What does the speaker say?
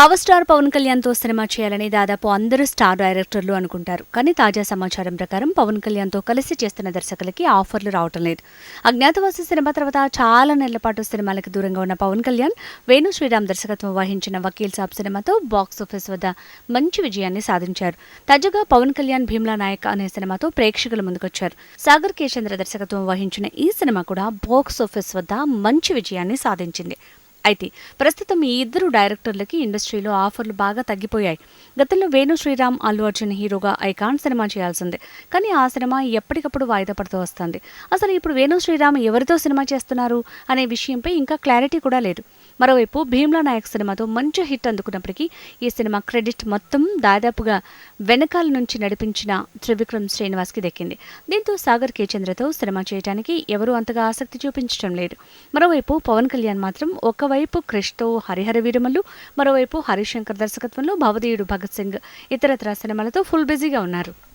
Power star Pawan కళ్యాణ్తో cinema చేయాలని దాదాపు అందరూ స్టార్ డైరెక్టర్లు అనుకుంటారు. కానీ తాజా సమాచారం ప్రకారం పవన్ కళ్యాణ్తో కలిసి చేస్తున్న దర్శకులకి ఆఫర్లు రావటం లేదు. అజ్ఞాతవాసి సినిమా తర్వాత చాలా నెలల పాటు సినిమాలకు దూరంగా ఉన్న పవన్ కళ్యాణ్ వేణు శ్రీరామ్ దర్శకత్వం వహించిన వకీల్ సాబ్ సినిమాతో బాక్స్ ఆఫీస్ వద్ద మంచి విజయాన్ని సాధించారు. తాజాగా పవన్ కళ్యాణ్ భీమ్లా నాయక్ అనే సినిమాతో ప్రేక్షకుల ముందుకొచ్చారు. సాగర్ కేశంద్ర దర్శకత్వం వహించిన ఈ సినిమా కూడా బాక్స్ ఆఫీస్ వద్ద మంచి విజయాన్ని సాధించింది. అయితే ప్రస్తుతం ఈ ఇద్దరు డైరెక్టర్లకి ఇండస్ట్రీలో ఆఫర్లు బాగా తగ్గిపోయాయి. గతంలో వేణు శ్రీరామ్ అల్లు అర్జున్ హీరోగా ఐకాన్ సినిమా చేయాల్సిందే. కానీ ఆ సినిమా ఎప్పటికప్పుడు వాయిదా పడుతూ వస్తుంది. అసలు ఇప్పుడు వేణు శ్రీరామ్ ఎవరితో సినిమా చేస్తున్నారు అనే విషయంపై ఇంకా క్లారిటీ కూడా లేదు. మరోవైపు భీమ్లా నాయక్ సినిమాతో మంచి హిట్ అందుకున్నప్పటికీ ఈ సినిమా క్రెడిట్ మొత్తం దాదాపుగా వెనకాల నుంచి నడిపించిన త్రివిక్రమ్ శ్రీనివాస్కి దక్కింది. దీంతో సాగర్ కే చంద్రతో సినిమా చేయడానికి ఎవరూ అంతగా ఆసక్తి చూపించడం లేదు. మరోవైపు పవన్ కళ్యాణ్ మాత్రం ఒకవైపు క్రిష్తో హరిహర వీరమల్లు మరోవైపు హరిశంకర్ దర్శకత్వంలో భవదీయుడు భగత్ సింగ్ ఇతరత్ర సినిమాలతో ఫుల్ బిజీగా ఉన్నారు.